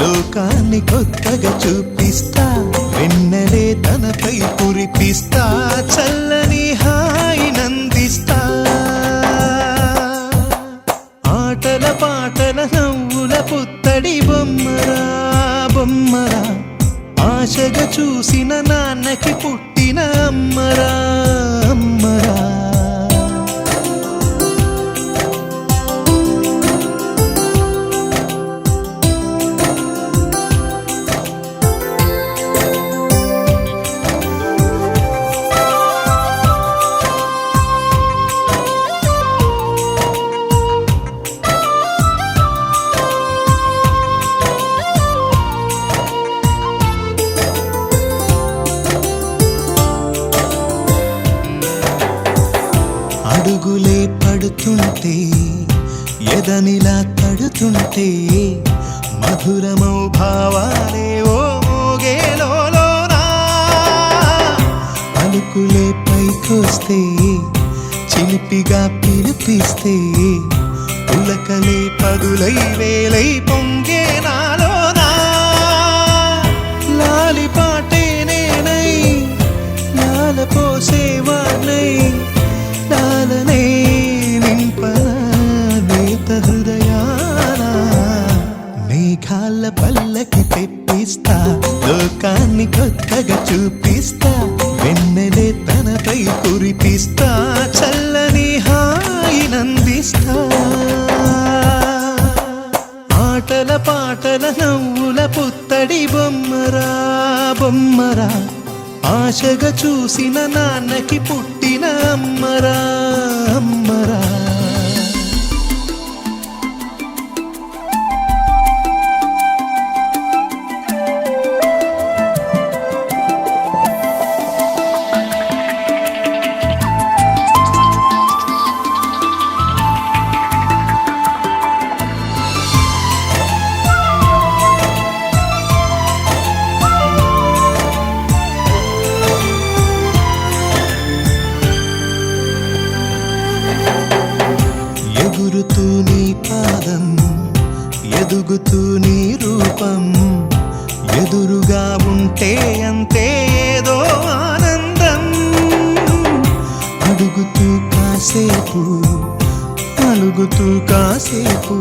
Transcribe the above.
లోకాన్ని కొత్తగా చూపిస్తా వెన్నెలే తనపై కురిపిస్తా చల్లని హాయి నందిస్తా. ఆటల పాటల నవ్వుల పుత్తడి బొమ్మరా బొమ్మరా. ఆశగా చూసిన నాన్నకి పుట్టిన అమ్మరా. తడుతుంటే ఎదనిలా తడుతుంటే మధురమౌ భావాలే ఓ మోగేలోనా పలుకులే పైకొస్తే చిలిపిగా పిలిపిస్తే పులకలే పదులై వేలై పొంగే నాలోనా కాళ్ళ పల్లకి తెప్పిస్తా లోకాన్ని కొత్తగా చూపిస్తా. వెన్నెలే తనపై కురిపిస్తా. చల్లని హాయి నందిస్తా. ఆటల పాటల నవ్వుల పుత్తడి బొమ్మరా బొమ్మరా. ఆశగా చూసిన నాన్నకి పుట్టిన అమ్మరా అమ్మరా. ఎగురుతూ నీ పాదం ఎదుగుతూ నీ రూపం. ఎదురుగా ఉంటే అంతే ఏదో ఆనందం. అడుగుతూ కాసేపు అలుగుతూ కాసేపు.